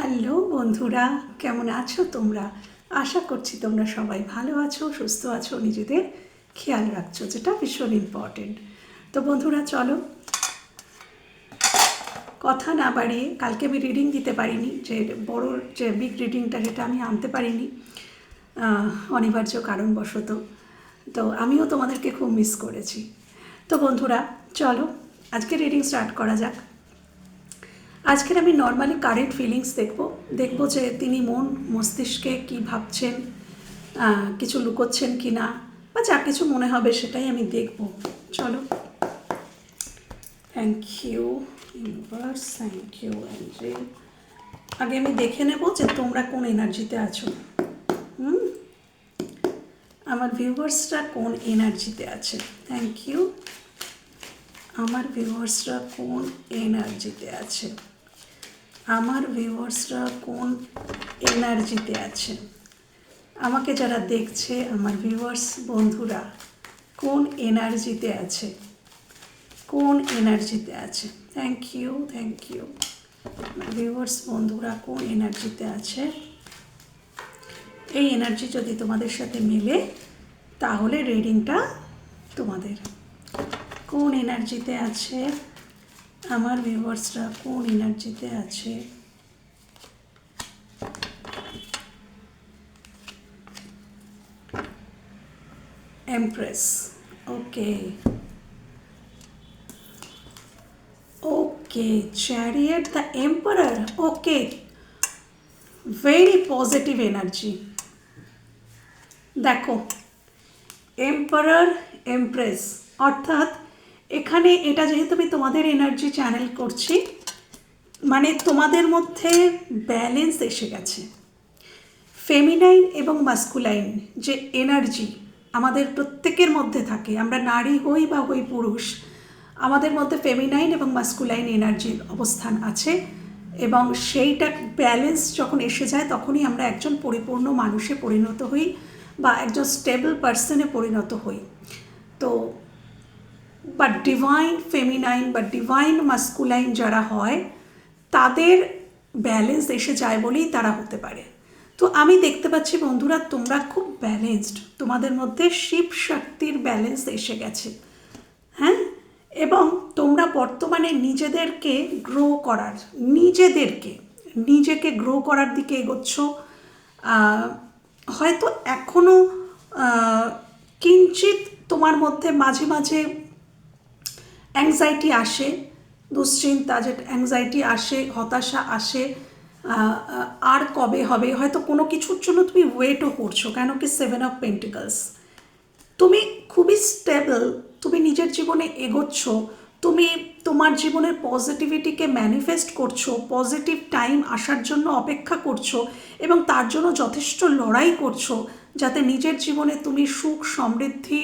Hello বন্ধুরা, কেমন আছো তোমরা? আশা করছি তোমরা সবাই ভালো আছো, সুস্থ আছো, নিজেদের খেয়াল রাখছো, যেটা ভীষণ ইম্পর্টেন্ট তো বন্ধুরা, চলো। কথা না বাড়িয়ে, কালকে আমি রিডিং দিতে পারিনি, যে বড় যে বিগ রিডিংটা সেটা আমি আনতে পারিনি অনিবার্য কারণবশত। তো আমিও তোমাদেরকে খুব মিস করেছি। তো বন্ধুরা, চলো, আজকে রিডিং স্টার্ট করা যাক। আজকের আমি নর্মালি কারেন্ট ফিলিংস দেখব। দেখব যে তিনি মন মস্তিষ্কে কি ভাবছেন কিছু লুকোচ্ছেন কি না, বা যা কিছু মনে হবে সেটাই আমি দেখব। চলো। Thank you universe thank you angel আগে আমি দেখে নেব যে তোমরা কোন এনার্জিতে আছো। হুম? আমার ভিউয়ার্সরা কোন এনার্জিতে আছে? থ্যাংক ইউ আমার ভিউয়ার্সরা কোন এনার্জিতে আছে? আমার ভিউয়ার্সরা কোন এনার্জিতে আছে? আমাকে যারা দেখছে, আমার ভিউয়ার্স বন্ধুরা, কোন এনার্জিতে আছে? কোন এনার্জিতে আছে? Thank you thank you viewers বন্ধুরা, কোন এনার্জিতে আছে? এই এনার্জি যদি তোমাদের সাথে মেলে, তাহলে রিডিংটা তোমাদের। কোন এনার্জিতে আছে? আমার ভিউয়ার্সরা কোন এনার্জিতে আছে? Empress okay okay chariot the emperor okay very positive energy দেখো এম্পারার এমপ্রেস অর্থাৎ এখানে এটা যেহেতু আমি তোমাদের এনার্জি চ্যানেল করছি মানে তোমাদের মধ্যে ব্যালেন্স এসে গেছে। ফেমিনাইন এবং মাস্কুলাইন যে এনার্জি আমাদের প্রত্যেকের মধ্যে থাকে, আমরা নারী হই বা হই পুরুষ, আমাদের মধ্যে ফেমিনাইন এবং মাস্কুলাইন এনার্জির অবস্থান আছে এবং সেইটা ব্যালেন্স যখন এসে যায়, তখনই আমরা একজন পরিপূর্ণ মানুষে পরিণত হই বা একজন স্টেবল পার্সনে পরিণত হই। তো বা ডিভাইন ফেমিনাইন বা ডিভাইন মাস্কুলাইন যারা হয়, তাদের ব্যালেন্স এসে যায় বলেই তারা হতে পারে। তো আমি দেখতে পাচ্ছি বন্ধুরা, তোমরা খুব ব্যালেন্সড তোমাদের মধ্যে শিব শক্তির ব্যালেন্স এসে গেছে। হ্যাঁ? এবং তোমরা বর্তমানে নিজেদেরকে গ্রো করার, নিজেদেরকে, নিজেকে গ্রো করার দিকে এগোচ্ছ। হয়তো এখনও কিঞ্চিত তোমার মধ্যে মাঝে মাঝে অ্যাংজাইটি আসে, দুশ্চিন্তা, যে অ্যাংজাইটি আসে, হতাশা আসে আর কবে হবে? হয়তো কোনো কিছুর জন্য তুমি ওয়েটও করছ, কেন কি সেভেন অফ পেন্টিকলস তুমি খুবই স্টেবল তুমি নিজের জীবনে এগোচ্ছ, তুমি তোমার জীবনের পজিটিভিটিকে ম্যানিফেস্ট করছ পজিটিভ টাইম আসার জন্য অপেক্ষা করছ এবং তার জন্য যথেষ্ট লড়াই করছ, যাতে নিজের জীবনে তুমি সুখ, সমৃদ্ধি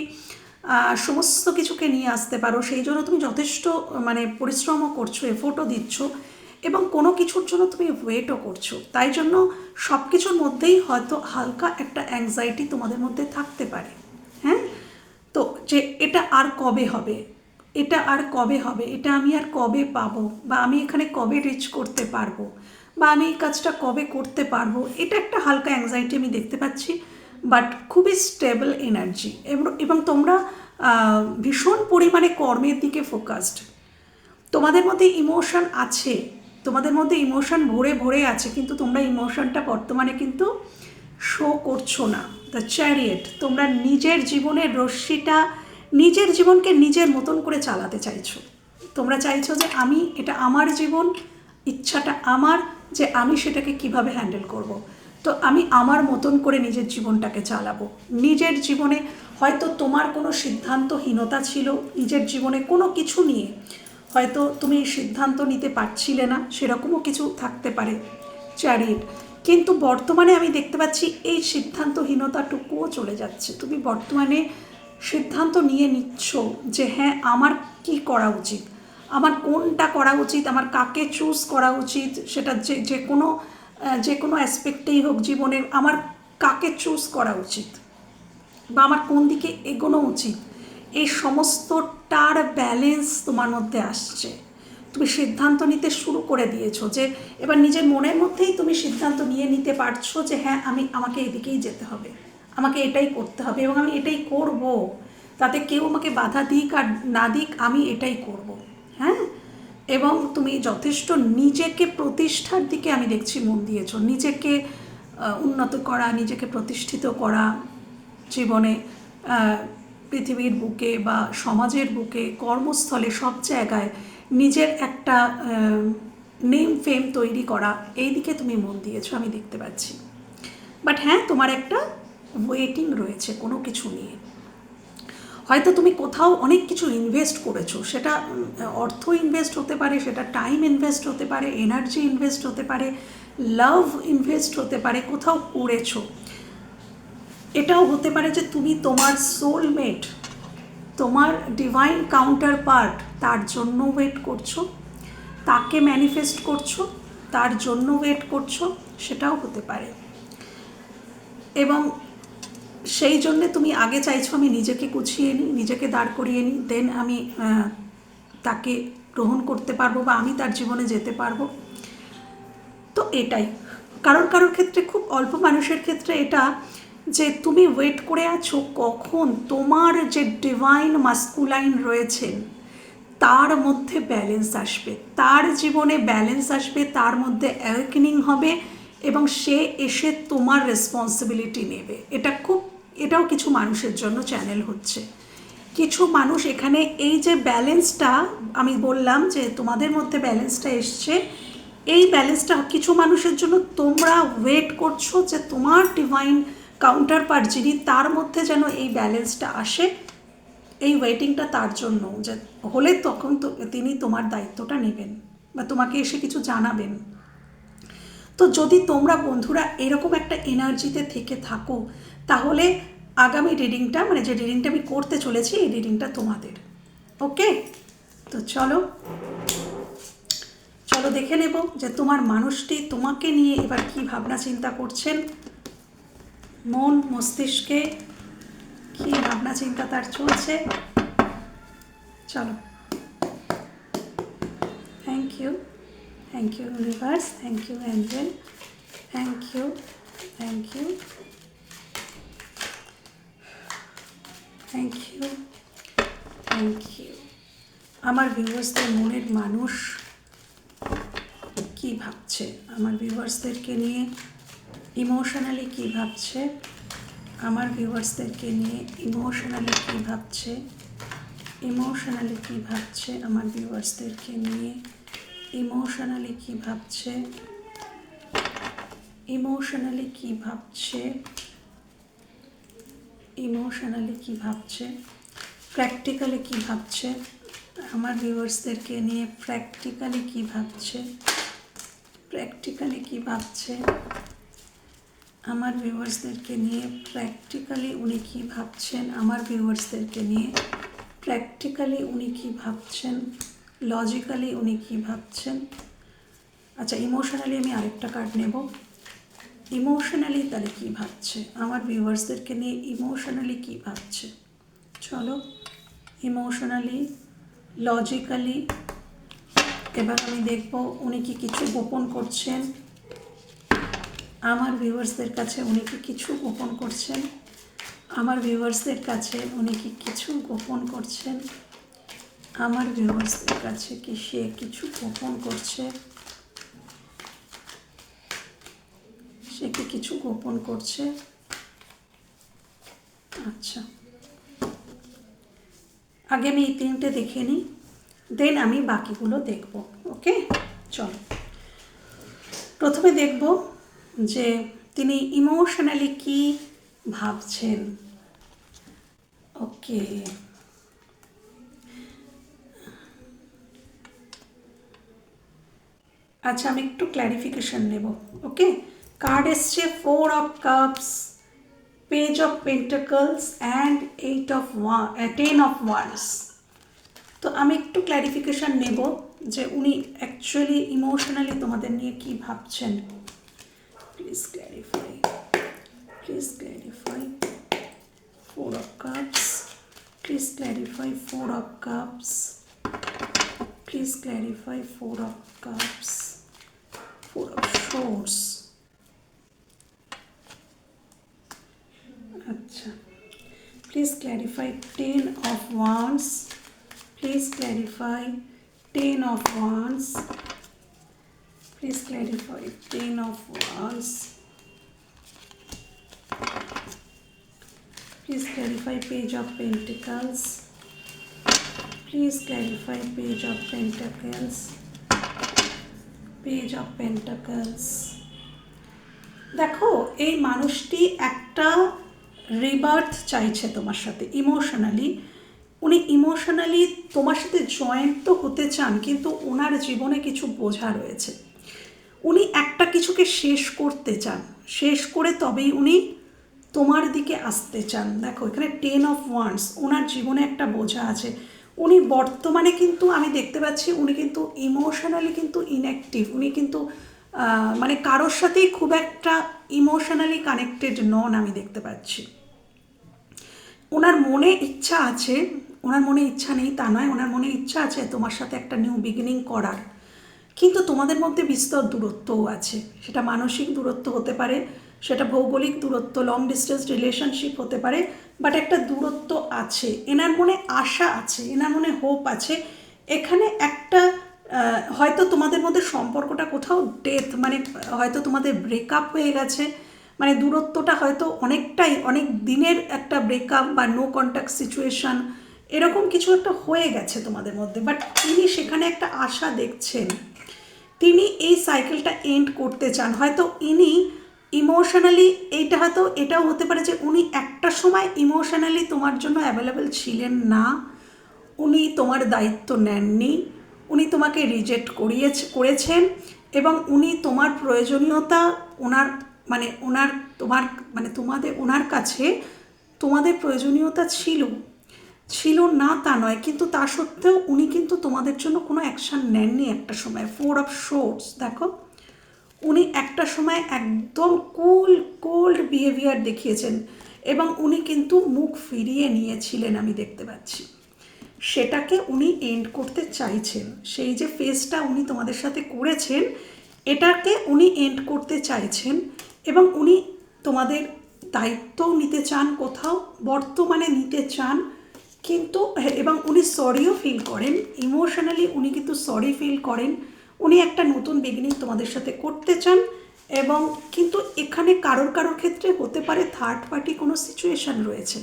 সমস্ত কিছুকে নিয়ে আসতে পারো। সেই জন্য তুমি যথেষ্ট মানে পরিশ্রমও করছ এফোর্টও দিচ্ছ এবং কোনো কিছুর জন্য তুমি ওয়েটও করছ। তাই জন্য সব কিছুর মধ্যেই হয়তো হালকা একটা অ্যাংজাইটি তোমাদের মধ্যে থাকতে পারে। হ্যাঁ? তো যে এটা আর কবে হবে? এটা আর কবে হবে? এটা আমি আর কবে পাবো? বা আমি এখানে কবে রিচ করতে পারব? বা আমি এই কাজটা কবে করতে পারব? এটা একটা হালকা অ্যাংজাইটি আমি দেখতে পাচ্ছি। বাট খুবই স্টেবল এনার্জি এবং তোমরা ভীষণ পরিমাণে কর্মের দিকে ফোকাসড তোমাদের মধ্যে ইমোশন আছে, তোমাদের মধ্যে ইমোশন ভরে ভরে আছে, কিন্তু তোমরা ইমোশনটা বর্তমানে কিন্তু শো করছ না। দ্য চ্যারিয়েট তোমরা নিজের জীবনের রশ্মিটা, নিজের জীবনকে নিজের মতন করে চালাতে চাইছো। তোমরা চাইছো যে আমি, এটা আমার জীবন, ইচ্ছাটা আমার, যে আমি সেটাকে কীভাবে হ্যান্ডেল করব। তো আমি আমার মতন করে নিজের জীবনটাকে চালাবো। নিজের জীবনে হয়তো তোমার কোনো সিদ্ধান্তহীনতা ছিল, নিজের জীবনে কোনো কিছু নিয়ে হয়তো তুমি সিদ্ধান্ত নিতে পারছিলে না, সেরকমও কিছু থাকতে পারে, চ্যারিট। কিন্তু বর্তমানে আমি দেখতে পাচ্ছি এই সিদ্ধান্তহীনতাটুকুও চলে যাচ্ছে। তুমি বর্তমানে সিদ্ধান্ত নিয়ে নিচ্ছ যে হ্যাঁ আমার কি করা উচিত? আমার কোনটা করা উচিত? আমার কাকে চুজ করা উচিত? সেটা যে যে কোনো যে কোনো অ্যাসপেক্টেই হোক জীবনের, আমার কাকে চুজ করা উচিত? বা আমার কোন দিকে এগোনো উচিত? এই সমস্তটার ব্যালেন্স তোমার মধ্যে আসছে। তুমি সিদ্ধান্ত নিতে শুরু করে দিয়েছ যে, এবার নিজের মনের মধ্যেই তুমি সিদ্ধান্ত নিয়ে নিতে পারছ যে হ্যাঁ আমি, আমাকে এদিকেই যেতে হবে। আমাকে এটাই করতে হবে এবং আমি এটাই করব। তাতে কেউ আমাকে বাধা দিক আর না দিক, আমি এটাই করব। হ্যাঁ? এবং তুমি যথেষ্ট নিজেকে প্রতিষ্ঠার দিকে আমি দেখছি মন দিয়েছ। নিজেকে উন্নত করা, নিজেকে প্রতিষ্ঠিত করা জীবনে পৃথিবীর বুকে বা সমাজের বুকে, কর্মস্থলে সব জায়গায় নিজের একটা নেম ফেম তৈরি করা, এই দিকে তুমি মন দিয়েছ, আমি দেখতে পাচ্ছি। বাট হ্যাঁ তোমার একটা ওয়েটিং রয়েছে কোনো কিছু নিয়ে। হয়তো তুমি কোথাও অনেক কিছু ইনভেস্ট করেছ। সেটা অর্থ ইনভেস্ট হতে পারে, সেটা টাইম ইনভেস্ট হতে পারে এনার্জি ইনভেস্ট হতে পারে লাভ ইনভেস্ট হতে পারে, কোথাও করেছ। এটাও হতে পারে যে তুমি তোমার সোলমেট তোমার ডিভাইন কাউন্টার পার্ট তার জন্য ওয়েট করছ, তাকে ম্যানিফেস্ট করছ, তার জন্য ওয়েট করছ, সেটাও হতে পারে। এবং সেই জন্যে তুমি আগে চাইছো আমি নিজেকে গুছিয়ে নিই নিজেকে দাঁড় করিয়ে নিই দেন আমি তাকে গ্রহণ করতে পারব বা আমি তার জীবনে যেতে পারব। তো এটাই। কারোর কারোর ক্ষেত্রে খুব অল্প মানুষের ক্ষেত্রে এটা যে তুমি ওয়েট করে আছো কখন তোমার যে ডিভাইন মাস্কুলাইন রয়েছেন তার মধ্যে ব্যালেন্স আসবে। তার জীবনে ব্যালেন্স আসবে, তার মধ্যে অ্যাওয়েকেনিং হবে এবং সে এসে তোমার রেসপন্সিবিলিটি নেবে। এটা খুব এটাও কিছু মানুষের জন্য চ্যানেল হচ্ছে। কিছু মানুষ এখানে এই যে ব্যালেন্সটা আমি বললাম যে তোমাদের মধ্যে ব্যালেন্সটা এসছে, এই ব্যালেন্সটা কিছু মানুষের জন্য তোমরা ওয়েট করছ যে তোমার ডিভাইন কাউন্টার পার্ট যিনি, তার মধ্যে যেন এই ব্যালেন্সটা আসে। এই ওয়েটিংটা তার জন্য, যে হলে তখন তো তিনি তোমার দায়িত্বটা নেবেন বা তোমাকে এসে কিছু জানাবেন। তো যদি তোমরা বন্ধুরা এরকম একটা এনার্জিতে থেকে থাকো তাহলে আগামী রিডিংটা মানে যে রিডিংটা আমি করতে চলেছি, এই রিডিংটা তোমাদের। ওকে তো চলো চলো দেখে নেব যে তোমার মানুষটি তোমাকে নিয়ে এবার কি ভাবনা চিন্তা করছেন। মন মস্তিষ্কে কি ভাবনা চিন্তা তার চলছে। চলো। Thank you thank you universe thank you angel thank you thank you thank you thank you আমার ভিউয়ার্সদের মনের মানুষ কি ভাবছে? আমার ভিউয়ার্সদেরকে নিয়ে ইমোশনালি কি ভাবছে? আমার ভিউয়ার্সদেরকে নিয়ে ইমোশনালি কি ভাবছে? ইমোশনালি কি ভাবছে? আমার ভিউয়ার্সদেরকে নিয়ে ইমোশনালি কি ভাবছে? ইমোশনালি কি ভাবছে? ইমোশনালি কি ভাবছে? প্র্যাকটিক্যালি কি ভাবছে? আমার ভিউয়ার্সদেরকে নিয়ে প্র্যাকটিক্যালি কি ভাবছে? প্র্যাকটিক্যালি কি ভাবছে? আমার ভিউয়ার্সদেরকে নিয়ে প্র্যাকটিক্যালি উনি কি ভাবছেন? আমার ভিউয়ার্সদেরকে নিয়ে প্র্যাকটিক্যালি উনি কি ভাবছেন? লজিক্যালি উনি কি ভাবছেন? আচ্ছা ইমোশনালি আমি আরেকটা কার্ড নেব। ইমোশনালি তাহলে কি ভাবছে? আমার ভিউয়ার্সদেরকে নিয়ে ইমোশনালি কি ভাবছে? চলো ইমোশনালি লজিক্যালি এবার আমি দেখব উনি কি কিছু গোপন করছেন। আমার ভিউয়ার্সদের কাছে উনি কি কিছু গোপন করছেন? আমার ভিউয়ার্সদের কাছে উনি কি কিছু গোপন করছেন? আমার ভিউয়ার্সদের কাছে কি সে কিছু গোপন করছে? সে কিছু গোপন করছে। আচ্ছা। আগে আমি এই তিনটে দেখে নিই, দেন আমি বাকিগুলো দেখব, ওকে? চলো। প্রথমে দেখব যে তিনি ইমোশনালি কি ভাবছেন। ওকে। আচ্ছা আমি একটু ক্ল্যারিফিকেশন নেব, ওকে? কার্ড এসছে four of cups page of pentacles and eight of one ten of wands তো আমি একটু ক্ল্যারিফিকেশন নেব যে উনি অ্যাকচুয়ালি ইমোশনালি তোমাদের নিয়ে কি ভাবছেন। Please clarify please clarify four of cups please clarify four of cups please clarify four of cups four of swords আচ্ছা please clarify ten of wands please clarify ten of wands please clarify ten of wands Please clarify page of pentacles. Please clarify page of pentacles. Page of pentacles. দেখো এই মানুষটি একটা rebirth চাইছে তোমার সাথে emotionally উনি emotionally তোমার সাথে জয়েন্ট তো হতে চান, কিন্তু ওনার জীবনে কিছু বোঝা রয়েছে। উনি একটা কিছুকে শেষ করতে চান, শেষ করে তবেই উনি তোমার দিকে আসতে চান। দেখো, এখানে টেন অফ ওয়ান্স ওনার জীবনে একটা বোঝা আছে। উনি বর্তমানে কিন্তু, আমি দেখতে পাচ্ছি, উনি কিন্তু ইমোশনালি কিন্তু ইনঅ্যাক্টিভ উনি কিন্তু মানে কারোর সাথেই খুব একটা ইমোশনালি কানেক্টেড নন আমি দেখতে পাচ্ছি। ওনার মনে ইচ্ছা আছে, ওনার মনে ইচ্ছা নেই, তা নয়, ওনার মনে ইচ্ছা আছে তোমার সাথে একটা নিউ বিগিনিং করার। কিন্তু তোমাদের মধ্যে বিস্তর দূরত্বও আছে। সেটা মানসিক দূরত্ব হতে পারে, সেটা ভৌগোলিক দূরত্ব লং ডিস্টেন্স রিলেশনশিপ হতে পারে বাট একটা দূরত্ব আছে। এনার মনে আশা আছে, এনার মনে হোপ আছে। এখানে একটা হয়তো তোমাদের মধ্যে সম্পর্কটা কোথাও ডেথ মানে হয়তো তোমাদের ব্রেকআপ হয়ে গেছে মানে দূরত্বটা হয়তো অনেকটাই, অনেক দিনের একটা ব্রেকআপ বা নো কন্ট্যাক্ট সিচুয়েশন এরকম কিছু একটা হয়ে গেছে তোমাদের মধ্যে। বাট তিনি সেখানে একটা আশা দেখছেন। তিনি এই সাইকেলটা এন্ড করতে চান। হয়তো ইনি ইমোশনালি এইটা হয়তো, এটাও হতে পারে যে উনি একটা সময় ইমোশনালি তোমার জন্য অ্যাভেলেবেল ছিলেন না। উনি তোমার দায়িত্ব নেননি। উনি তোমাকে রিজেক্ট করিয়েছে, করেছেন এবং উনি তোমার প্রয়োজনীয়তা ওনার মানে ওনার তোমার মানে তোমাদের, ওনার কাছে তোমাদের প্রয়োজনীয়তা ছিল। ছিল না তা নয়, কিন্তু তা সত্ত্বেও উনি কিন্তু তোমাদের জন্য কোনো অ্যাকশান নেননি একটা সময়। ফোর অফ শোর্টস দেখো। উনি একটা সময় একদম কুল কোল্ড বিহেভিয়ার দেখিয়েছেন এবং উনি কিন্তু মুখ ফিরিয়ে নিয়েছিলেন আমি দেখতে পাচ্ছি। সেটাকে উনি এন্ড করতে চাইছেন। সেই যে ফেজটা উনি তোমাদের সাথে করেছেন এটাকে উনি এন্ড করতে চাইছেন এবং উনি তোমাদের দায়িত্বও নিতে চান কোথাও বর্তমানে নিতে চান কিন্তু হ্যাঁ, এবং উনি সরিও ফিল করেন। ইমোশনালি উনি কিন্তু সরি ফিল করেন। উনি একটা নতুন বিগিনিং তোমাদের সাথে করতে চান এবং কিন্তু এখানে কারোর কারোর ক্ষেত্রে হতে পারে থার্ড পার্টি কোনো সিচুয়েশন রয়েছে।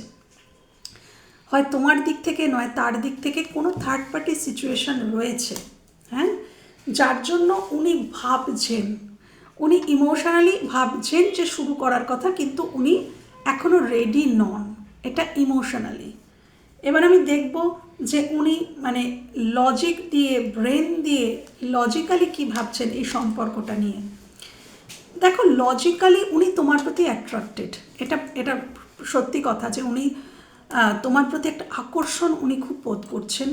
হয় তোমার দিক থেকে নয়, তার দিক থেকে কোনো থার্ড পার্টি সিচুয়েশন রয়েছে। হ্যাঁ? যার জন্য উনি ভাবছেন, উনি ইমোশনালি ভাবছেন যে শুরু করার কথা, কিন্তু উনি এখনও রেডি নন। এটা ইমোশনালি এবার আমি দেখব যে উনি মানে লজিক দিয়ে ব্রেন দিয়ে লজিক্যালি কি ভাবছেন এই সম্পর্কটা নিয়ে। দেখো লজিক্যালি উনি তোমার প্রতি অ্যাট্রাক্টেড এটা এটা সত্যি কথা যে উনি তোমার প্রতি একটা আকর্ষণ উনি খুব বোধ করছেন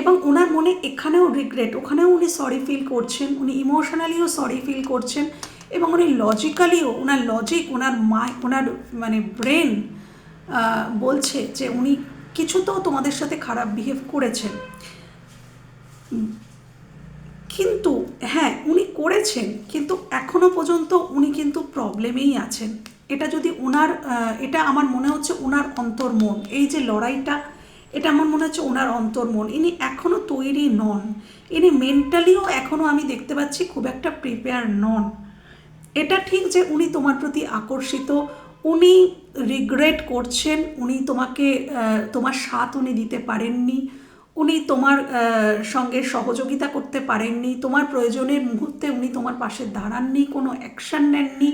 এবং ওনার মনে এখানেও রিগ্রেট ওখানেও উনি সরি ফিল করছেন, উনি ইমোশনালিও সরি ফিল করছেন এবং উনি লজিক্যালিও ওনার লজিক ওনার মাই ওনার মানে ব্রেন বলছে যে উনি কিছু তো তোমাদের সাথে খারাপ বিহেভ করেছেন। কিন্তু হ্যাঁ উনি করেছেন, কিন্তু এখনও পর্যন্ত উনি কিন্তু প্রবলেমেই আছেন। এটা যদি ওনার এটা আমার মনে হচ্ছে ওনার অন্তর্মন এই যে লড়াইটা, এটা আমার মনে হচ্ছে ওনার অন্তর্মন ইনি এখনও তৈরি নন। ইনি মেন্টালিও এখনও আমি দেখতে পাচ্ছি খুব একটা প্রিপেয়ার নন। এটা ঠিক যে উনি তোমার প্রতি আকর্ষিত, উনি রিগ্রেট করছেন, উনি তোমাকে তোমার সাথ উনি দিতে পারেননি, উনি তোমার সঙ্গে সহযোগিতা করতে পারেননি, তোমার প্রয়োজনের মুহূর্তে উনি তোমার পাশে দাঁড়াননি, কোনো অ্যাকশান নেননি।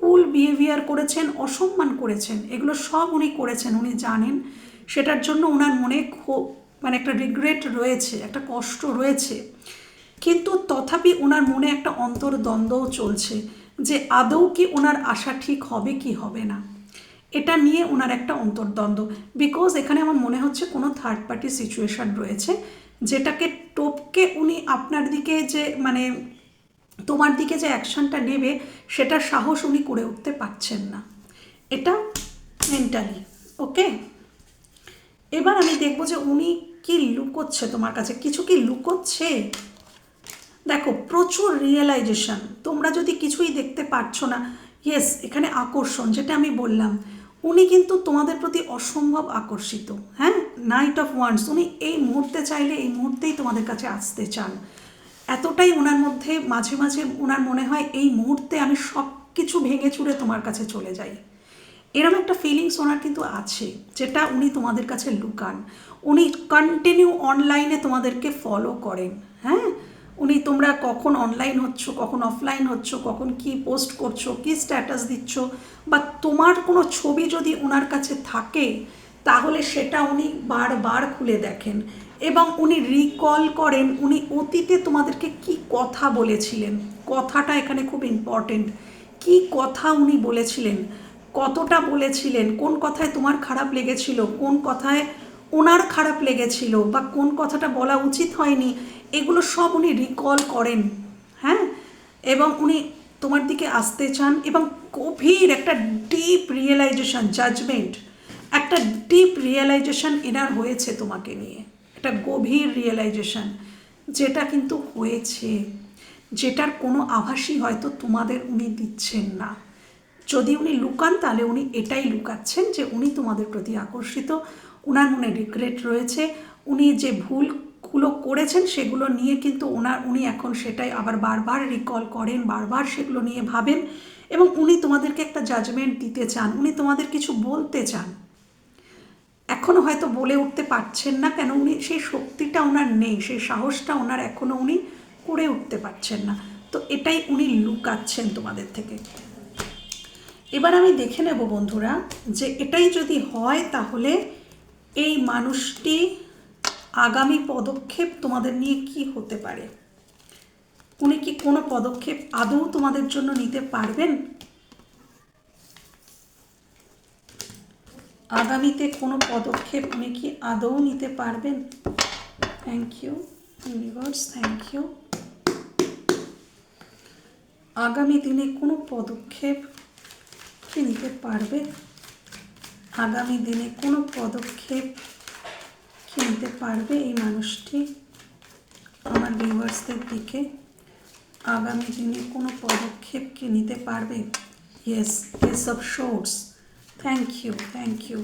কুল বিহেভিয়ার করেছেন, অসম্মান করেছেন, এগুলো সব উনি করেছেন, উনি জানেন। সেটার জন্য ওনার মনে খুব মানে একটা রিগ্রেট রয়েছে, একটা কষ্ট রয়েছে। কিন্তু তথাপি ওনার মনে একটা অন্তর্দ্বন্দ্বও চলছে যে আদৌ কি ওনার আশা ঠিক হবে কি হবে না। এটা নিয়ে ওনার একটা অন্তর্দ্বন্দ্ব। বিকজ এখানে আমার মনে হচ্ছে কোনো থার্ড পার্টি সিচুয়েশন রয়েছে, যেটাকে টপকে উনি আপনার দিকে যে মানে তোমার দিকে যে অ্যাকশনটা নেবে সেটার সাহস উনি করে উঠতে পারছেন না। এটা মেন্টালি ওকে এবার আমি দেখব যে উনি কি লুকোচ্ছে তোমার কাছে। কিছু কি লুকোচ্ছে? দেখো, প্রচুর রিয়েলাইজেশন তোমরা যদি কিছুই দেখতে পারছ না ইয়েস এখানে আকর্ষণ, যেটা আমি বললাম। উনি কিন্তু তোমাদের প্রতি অসম্ভব আকর্ষিত হ্যাঁ? নাইট অফ ওয়ান্স উনি এই মুহূর্তে চাইলে এই মুহূর্তেই তোমাদের কাছে আসতে চান। এতটাই ওনার মধ্যে, মাঝে মাঝে ওনার মনে হয় এই মুহূর্তে আমি সব কিছু ভেঙে চুরে তোমার কাছে চলে যাই। এরম একটা ফিলিংস ওনার কিন্তু আছে, যেটা উনি তোমাদের কাছে লুকান। উনি কন্টিনিউ অনলাইনে তোমাদেরকে ফলো করেন হ্যাঁ? উনি তোমরা কখন অনলাইন হচ্ছ, কখন অফলাইন হচ্ছ, কখন কি পোস্ট করছ, কি স্ট্যাটাস দিচ্ছ, বা তোমার কোনো ছবি যদি ওনার কাছে থাকে, তাহলে সেটা উনি বারবার খুলে দেখেন। এবং উনি রিকল করেন, উনি অতীতে তোমাদেরকে কি কথা বলেছিলেন? কথাটা এখানে খুব ইম্পর্টেন্ট কি কথা উনি বলেছিলেন? কতটা বলেছিলেন? কোন কথায় তোমার খারাপ লেগেছিল? কোন কথায় ওনার খারাপ লেগেছিল? বা কোন কথাটা বলা উচিত হয়নি? এগুলো সব উনি রিকল করেন। হ্যাঁ? এবং উনি তোমার দিকে আসতে চান এবং গভীর একটা ডিপ রিয়েলাইজেশন জাজমেন্ট একটা ডিপ রিয়েলাইজেশন এনার হয়েছে তোমাকে নিয়ে। একটা গভীর রিয়েলাইজেশন যেটা কিন্তু হয়েছে। যেটার কোনো আভাসই হয়তো তোমাদের উনি দিচ্ছেন না। যদি উনি লুকান, তাহলে উনি এটাই লুকাচ্ছেন যে উনি তোমাদের প্রতি আকর্ষিত। ওনার মনে রিগ্রেট রয়েছে। উনি যে ভুলগুলো করেছেন, সেগুলো নিয়ে কিন্তু ওনার উনি এখন সেটাই আবার বারবার রিকল করেন, বারবার সেগুলো নিয়ে ভাবেন এবং উনি তোমাদেরকে একটা জাজমেন্ট দিতে চান, উনি তোমাদের কিছু বলতে চান। এখনও হয়তো বলে উঠতে পারছেন না কেন উনি, সেই শক্তিটা ওনার নেই, সেই সাহসটা ওনার এখনও উনি করে উঠতে পারছেন না। তো এটাই উনি লুকাচ্ছেন তোমাদের থেকে। এবার আমি দেখে নেব বন্ধুরা যে এটাই যদি হয় তাহলে এই মানুষটি আগামী পদক্ষেপ তোমাদের নিয়ে কি হতে পারে? উনি কি কোনো পদক্ষেপ আদৌ তোমাদের জন্য নিতে পারবেন? আগামীতে কোনো পদক্ষেপ উনি কি আদৌ নিতে পারবেন? Thank you universe thank you আগামী দিনে কোনো পদক্ষেপ কি নিতে পারবে? আগামী দিনে কোনো পদক্ষেপ কি নিতে পারবে এই মানুষটি? আমার ভিউয়ার্সদের দিকে আগামী দিনে কোনো পদক্ষেপ কি নিতে পারবে? Yes ace of swords thank you thank you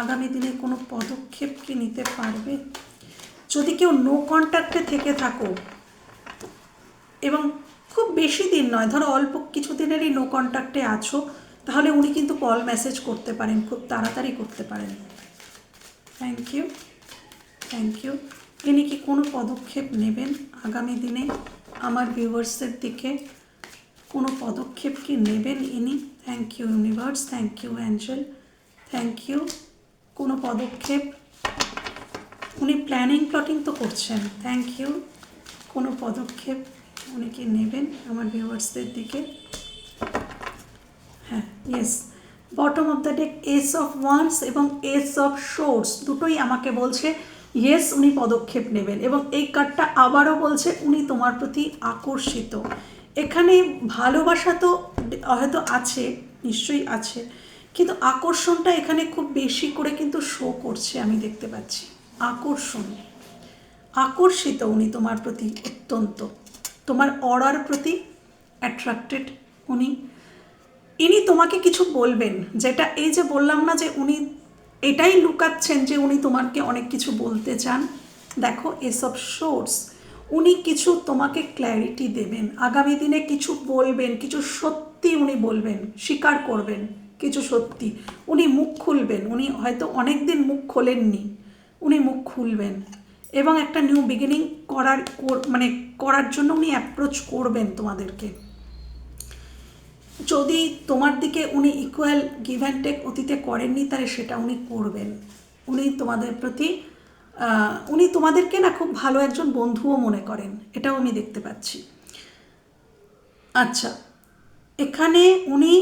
আগামী দিনে কোনো পদক্ষেপ কি নিতে পারবে? যদি কেউ নো কন্ট্যাক্টে থেকে থাকো, এবং খুব বেশি দিন নয়, ধরো অল্প কিছু দিনেরই নো কন্ট্যাক্টে আছো, তাহলে উনি কিন্তু কল মেসেজ করতে পারেন, খুব তাড়াতাড়ি করতে পারেন। থ্যাংক ইউ থ্যাংক ইউ তিনি কি কোনো পদক্ষেপ নেবেন আগামী দিনে আমার ভিউয়ার্সের দিকে? কোনো পদক্ষেপ কি নেবেন ইনি? Thank you universe thank you angel thank you কোনো পদক্ষেপ? উনি প্ল্যানিং প্লটিং তো করছেন। থ্যাংক ইউ কোনো পদক্ষেপ উনি কি নেবেন আমার ভিউয়ার্সদের দিকে? হ্যাঁ yes bottom of the deck ace of wands এবং এস অফ শোর্স দুটোই আমাকে বলছে ইয়েস উনি পদক্ষেপ নেবেন এবং এই কার্ডটা আবারও বলছে, উনি তোমার প্রতি আকর্ষিত। এখানে ভালোবাসা তো হয়তো আছে, নিশ্চয়ই আছে, কিন্তু আকর্ষণটা এখানে খুব বেশি করে কিন্তু শো করছে আমি দেখতে পাচ্ছি। আকর্ষণ। আকর্ষিত উনি তোমার প্রতি অত্যন্ত। তোমার অরার প্রতি অ্যাট্রাক্টেড উনি। ইনি তোমাকে কিছু বলবেন, যেটা এই যে বললাম না যে উনি এটাই লুকাচ্ছেন যে উনি তোমাকে অনেক কিছু বলতে চান। দেখো, এসব সোর্স উনি কিছু তোমাকে ক্ল্যারিটি দেবেন। আগামী দিনে কিছু বলবেন, কিছু সত্যি উনি বলবেন, স্বীকার করবেন, কিছু সত্যি। উনি মুখ খুলবেন, উনি হয়তো অনেক দিন মুখ খোলেননি, উনি মুখ খুলবেন। এবং একটা নিউ বিগিনিং করার মানে করার জন্য উনি অ্যাপ্রোচ করবেন তোমাদেরকে। যদি তোমার দিকে উনি ইকুয়াল গিভ অ্যান্ড টেক অতীতে করেননি, তাহলে সেটা উনি করবেন। উনি তোমাদের প্রতি উনি তোমাদেরকে না খুব ভালো একজন বন্ধুও মনে করেন, এটাও আমি দেখতে পাচ্ছি। আচ্ছা এখানে উনি,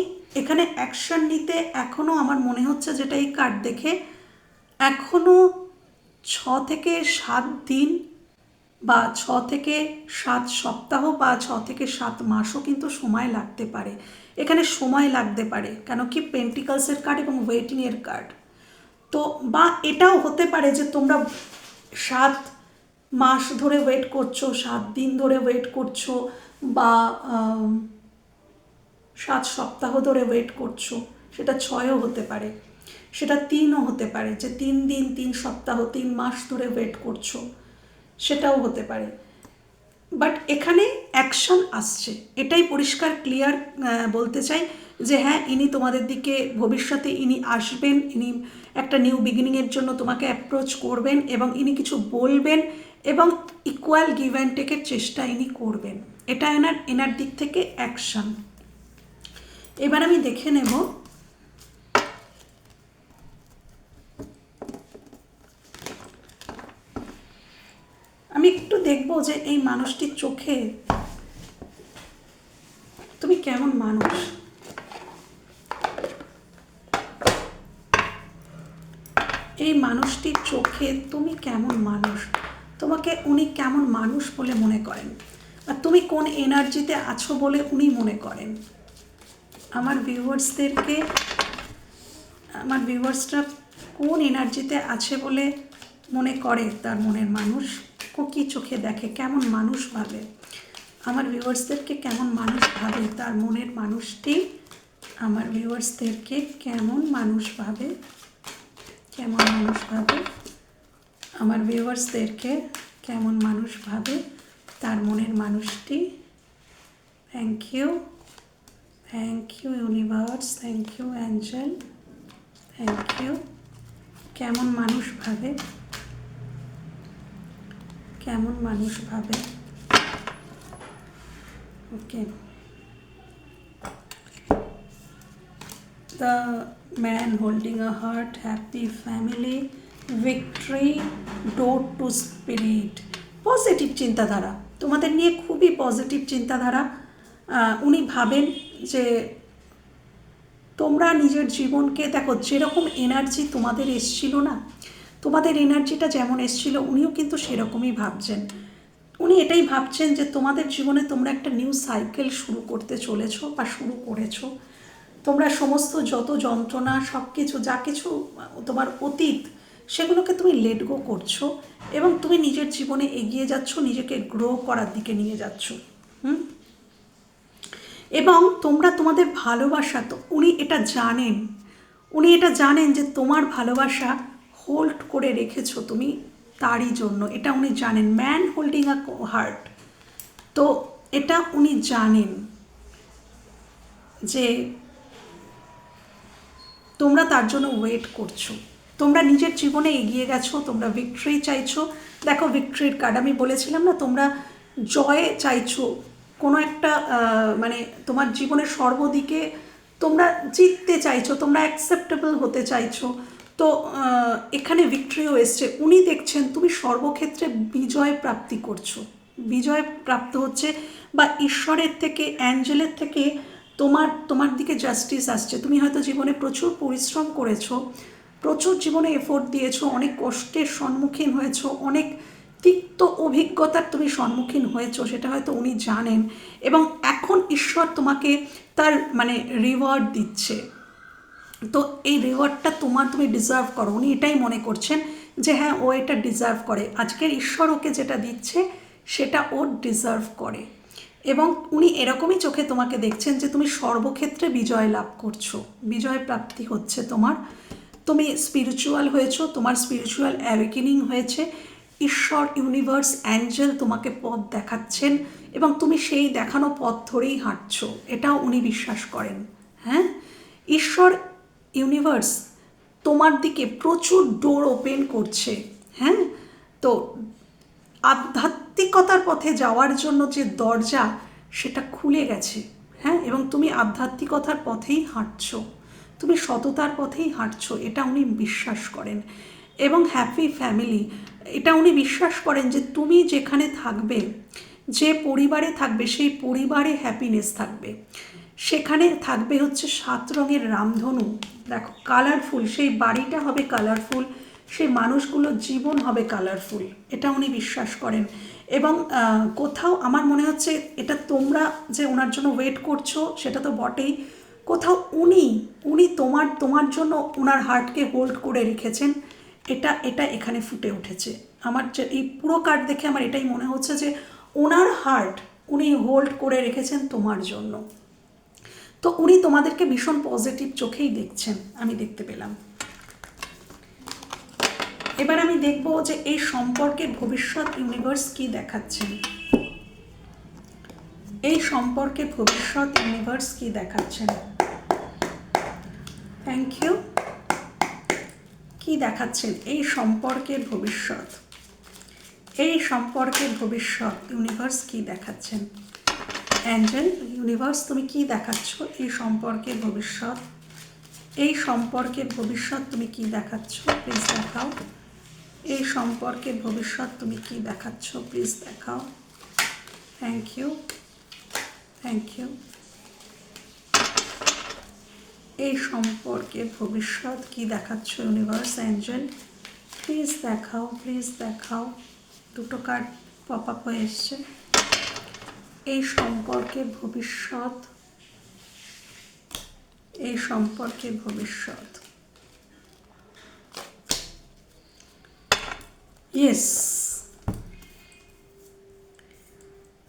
এখানে অ্যাকশন নিতে এখনও আমার মনে হচ্ছে যেটা এই কার্ড দেখে এখনও ছ থেকে সাত দিন বা ছ থেকে সাত সপ্তাহ বা ছ থেকে সাত মাসও কিন্তু সময় লাগতে পারে। এখানে সময় লাগতে পারে, কেন কি পেন্টিকালসের কার্ড এবং ওয়েটিংয়ের কার্ড তো বা এটাও হতে পারে যে তোমরা সাত মাস ধরে ওয়েট করছ, সাত দিন ধরে ওয়েট করছ বা সাত সপ্তাহ ধরে ওয়েট করছ, সেটা ছয়ও হতে পারে। সেটা তিনও হতে পারে যে তিন দিন, তিন সপ্তাহ, তিন মাস ধরে ওয়েট করছ, সেটাও হতে পারে। বাট এখানে অ্যাকশন আসছে। এটাই পরিষ্কার ক্লিয়ার বলতে চাই যে হ্যাঁ ইনি তোমাদের দিকে ভবিষ্যতে ইনি আসবেন, ইনি একটা নিউ বিগিনিংয়ের জন্য তোমাকে অ্যাপ্রোচ করবেন এবং ইনি কিছু বলবেন এবং ইকুয়াল গিভ অ্যান্ড টেকের চেষ্টা ইনি করবেন। এটা এনার এনার দিক থেকে অ্যাকশন এবার আমি দেখে নেব আমি একটু দেখব যে এই মানুষটির চোখে তুমি কেমন মানুষ? এই মানুষটির চোখে তুমি কেমন মানুষ? তোমাকে উনি কেমন মানুষ বলে মনে করেন? আর তুমি কোন এনার্জিতে আছো বলে উনি মনে করেন? আমার ভিউয়ার্সদেরকে, আমার ভিউয়ার্সরা কোন এনার্জিতে আছে বলে মনে করে তার মনের মানুষ? ও চোখে দেখে, কেমন মানুষ ভাবে? আমার ভিউয়ার্সদেরকে কেমন মানুষ ভাবে? তার মনের মানুষটি আমার ভিউয়ার্সদেরকে কেমন মানুষ ভাবে? কেমন মানুষ ভাবে? আমার ভিউয়ার্সদেরকে কেমন মানুষ ভাবে? তার মনের মানুষটি? Thank you thank you universe thank you angel thank you কেমন মানুষ ভাবে? কেমন মানুষ ভাবে? Okay the man holding a heart happy family victory, door to spirit positive চিন্তাধারা। তোমাদের নিয়ে খুবই পজিটিভ চিন্তাধারা। উনি ভাবেন যে তোমরা নিজের জীবনকে দেখো যেরকম এনার্জি তোমাদের এসছিল না তোমাদের এনার্জিটা যেমন এসছিল, উনিও কিন্তু সেরকমই ভাবছেন। উনি এটাই ভাবছেন যে তোমাদের জীবনে তোমরা একটা নিউ সাইকেল শুরু করতে চলেছো বা শুরু করেছ। তোমরা সমস্ত যত যন্ত্রণা সব কিছু যা কিছু তোমার অতীত, সেগুলোকে তুমি লেট গো করছ এবং তুমি নিজের জীবনে এগিয়ে যাচ্ছ, নিজেকে গ্রো করার দিকে নিয়ে যাচ্ছ। হুম? এবং তোমরা তোমাদের ভালোবাসা, তো উনি এটা জানেন। উনি এটা জানেন যে তোমার ভালোবাসা হোল্ড করে রেখেছো তুমি তারই জন্য। এটা উনি জানেন। ম্যান হোল্ডিং আ হার্ট তো এটা উনি জানেন যে তোমরা তার জন্য ওয়েট করছ। তোমরা নিজের জীবনে এগিয়ে গেছো, তোমরা ভিক্টরি চাইছো। দেখো ভিক্টরির কার্ড আমি বলেছিলাম না, তোমরা জয়ে চাইছো। কোনো একটা মানে তোমার জীবনের সর্বদিকে তোমরা জিততে চাইছো, তোমরা অ্যাকসেপ্টেবল হতে চাইছো। তো এখানে ভিক্টরিও এসছে উনি দেখছেন তুমি সর্বক্ষেত্রে বিজয় প্রাপ্তি করছ। বিজয় প্রাপ্ত হচ্ছে বা ঈশ্বরের থেকে, অ্যাঞ্জেলের থেকে তোমার তোমার দিকে জাস্টিস আসছে। তুমি হয়তো জীবনে প্রচুর পরিশ্রম করেছ, প্রচুর জীবনে এফোর্ট দিয়েছ, অনেক কষ্টের সম্মুখীন হয়েছো, অনেক তিক্ত অভিজ্ঞতার তুমি সম্মুখীন হয়েছো, সেটা হয়তো উনি জানেন। এবং এখন ঈশ্বর তোমাকে তার মানে রিওয়ার্ড দিচ্ছে। তো এই রিওয়ার্ডটা তোমার তুমি ডিজার্ভ করো। উনি এটাই মনে করছেন যে হ্যাঁ ও এটা ডিজার্ভ করে। আজকের ঈশ্বর ওকে যেটা দিচ্ছে, সেটা ও ডিজার্ভ করে। এবং উনি এরকমই চোখে তোমাকে দেখছেন যে, তুমি সর্বক্ষেত্রে বিজয় লাভ করছ। বিজয় প্রাপ্তি হচ্ছে তোমার। তুমি স্পিরিচুয়াল হয়েছো, তোমার স্পিরিচুয়াল অ্যাওয়েকেনিং হয়েছে। ঈশ্বর ইউনিভার্স অ্যাঞ্জেল তোমাকে পথ দেখাচ্ছেন এবং তুমি সেই দেখানো পথ ধরেই হাঁটছো। এটাও উনি বিশ্বাস করেন। হ্যাঁ? ঈশ্বর ইউনিভার্স তোমার দিকে প্রচুর ডোর ওপেন করছে হ্যাঁ? তো আধ্যাত্মিকতার পথে যাওয়ার জন্য যে দরজা, সেটা খুলে গেছে হ্যাঁ? এবং তুমি আধ্যাত্মিকতার পথেই হাঁটছো, তুমি সততার পথেই হাঁটছো, এটা উনি বিশ্বাস করেন। এবং হ্যাপি ফ্যামিলি এটা উনি বিশ্বাস করেন যে তুমি যেখানে থাকবে, যে পরিবারে থাকবে, সেই পরিবারে হ্যাপিনেস থাকবে। সেখানে থাকবে হচ্ছে সাত রঙের রামধনু। দেখো কালারফুল সেই বাড়িটা হবে কালারফুল সেই মানুষগুলোর জীবন হবে কালারফুল এটা উনি বিশ্বাস করেন। এবং কোথাও আমার মনে হচ্ছে এটা তোমরা যে ওনার জন্য ওয়েট করছ, সেটা তো বটেই। কোথাও উনি উনি তোমার তোমার জন্য ওনার হার্টকে হোল্ড করে রেখেছেন, এটা এটা এখানে ফুটে উঠেছে। আমার যে এই পুরো কার্ড দেখে আমার এটাই মনে হচ্ছে যে ওনার হার্ট উনি হোল্ড করে রেখেছেন তোমার জন্য। তো উনি তোমাদেরকে ভীষণ পজিটিভ চোখেই দেখছেন, আমি দেখতে পেলাম। এবার আমি দেখব যে এই সম্পর্কের ভবিষ্যৎ ইউনিভার্স কি দেখাচ্ছেন এই সম্পর্কে ভবিষ্যৎ ইউনিভার্স কি দেখাচ্ছেন থ্যাংক ইউ কি দেখাচ্ছেন? এই সম্পর্কের ভবিষ্যৎ। এই সম্পর্কের ভবিষ্যৎ ইউনিভার্স কি দেখাচ্ছেন? অ্যাঞ্জেল, ইউনিভার্স, তুমি কি দেখাচ্ছ? এই সম্পর্কের ভবিষ্যৎ। এই সম্পর্কের ভবিষ্যৎ তুমি কি দেখাচ্ছ? প্লিজ দেখাও। এই সম্পর্কের ভবিষ্যৎ তুমি কি দেখাচ্ছ? প্লিজ দেখাও। থ্যাংক ইউ থ্যাংক ইউ এই সম্পর্কের ভবিষ্যৎ কি দেখাচ্ছ? Universe, angel. প্লিজ দেখাও প্লিজ দেখাও। দুটো কার্ড পপ আপ হয়ে এসছে। এই সম্পর্কে ভবিষ্যৎ। এই সম্পর্কে ভবিষ্যৎ। ইয়েস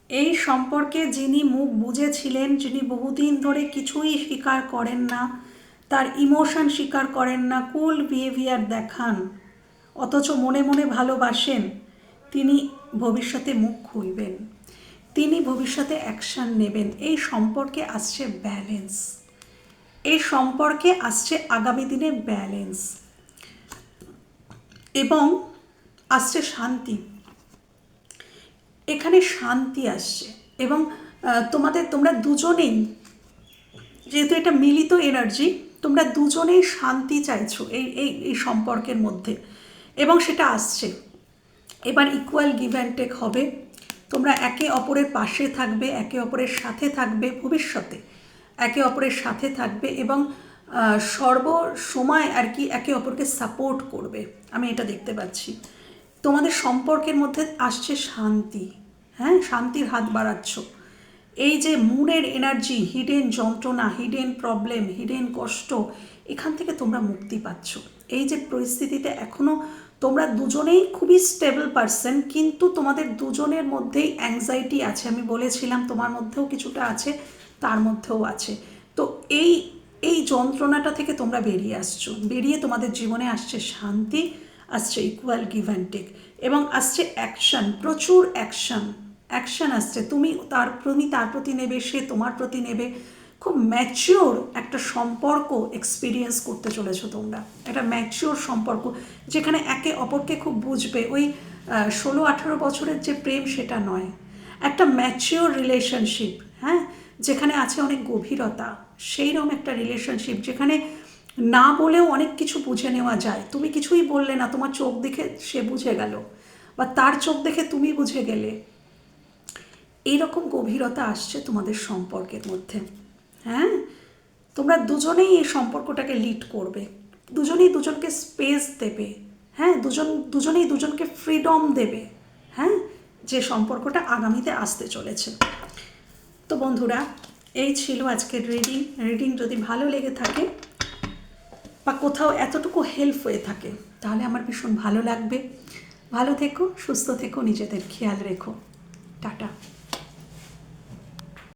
এই সম্পর্কে যিনি মুখ বুঝেছিলেন যিনি বহুদিন ধরে কিছুই স্বীকার করেন না, তার ইমোশন স্বীকার করেন না, কুল বিহেভিয়ার দেখান, অথচ মনে মনে ভালোবাসেন, তিনি ভবিষ্যতে মুখ খুলবেন। তিনি ভবিষ্যতে অ্যাকশান নেবেন। এই সম্পর্কে আসছে ব্যালেন্স এই সম্পর্কে আসছে আগামী দিনে ব্যালেন্স এবং আসছে শান্তি। এখানে শান্তি আসছে। এবং তোমাদের, তোমরা দুজনেই, যেহেতু এটা মিলিত এনার্জি তোমরা দুজনেই শান্তি চাইছো এই এই এই সম্পর্কের মধ্যে। এবং সেটা আসছে। এবার ইকুয়াল গিভ অ্যান্ড টেক হবে। তোমরা একে অপরের পাশে থাকবে, একে অপরের সাথে থাকবে ভবিষ্যতে। একে অপরের সাথে থাকবে এবং সর্ব সময় আর কি একে অপরকে সাপোর্ট করবে। আমি এটা দেখতে পাচ্ছি। তোমাদের সম্পর্কের মধ্যে আসছে শান্তি। হ্যাঁ শান্তির হাত বাড়াচ্ছ। এই যে মুনের এনার্জি, হিডেন যন্ত্রণা, হিডেন প্রবলেম, হিডেন কষ্ট, এখান থেকে তোমরা মুক্তি পাচ্ছ। এই যে পরিস্থিতিতে এখনও তোমরা দুজনেই খুবই স্টেবল পারসন কিন্তু তোমাদের দুজনের মধ্যেই অ্যাংজাইটি আছে। আমি বলেছিলাম তোমার মধ্যেও কিছুটা আছে, তার মধ্যেও আছে। তো এই এই যন্ত্রণাটা থেকে তোমরা বেরিয়ে আসছো। বেরিয়ে তোমাদের জীবনে আসছে শান্তি, আসছে ইকুয়াল গিভ অ্যান্ড টেক এবং আসছে অ্যাকশন প্রচুর অ্যাকশন অ্যাকশন আসছে। তুমি তার তুমি তার প্রতি নেবে, সে তোমার প্রতি নেবে। খুব ম্যাচিওর একটা সম্পর্ক এক্সপিরিয়েন্স করতে চলেছো তোমরা। একটা ম্যাচিওর সম্পর্ক যেখানে একে অপরকে খুব বুঝবে। ওই ষোলো আঠারো বছরের যে প্রেম সেটা নয়। একটা ম্যাচিওর রিলেশনশিপ হ্যাঁ? যেখানে আছে অনেক গভীরতা। সেই রকম একটা রিলেশনশিপ যেখানে না বলেও অনেক কিছু বুঝে নেওয়া যায়। তুমি কিছুই বললে না, তোমার চোখ দেখে সে বুঝে গেল। বা তার চোখ দেখে তুমি বুঝে গেলে। এইরকম গভীরতা আসছে তোমাদের সম্পর্কের মধ্যে। হ্যাঁ? তোমরা দুজনেই এই সম্পর্কটাকে লিড করবে। দুজনেই দুজনকে স্পেস দেবে। হ্যাঁ? দুজন, দুজনেই দুজনকে ফ্রিডম দেবে। হ্যাঁ? যে সম্পর্কটা আগামীতে আসতে চলেছে। তো বন্ধুরা, এই ছিল আজকের রিডিং রিডিং যদি ভালো লেগে থাকে বা কোথাও এতটুকু হেল্প হয়ে থাকে, তাহলে আমার ভীষণ ভালো লাগবে। ভালো থেকো, সুস্থ থেকো, নিজেদের খেয়াল রেখো। টাটা।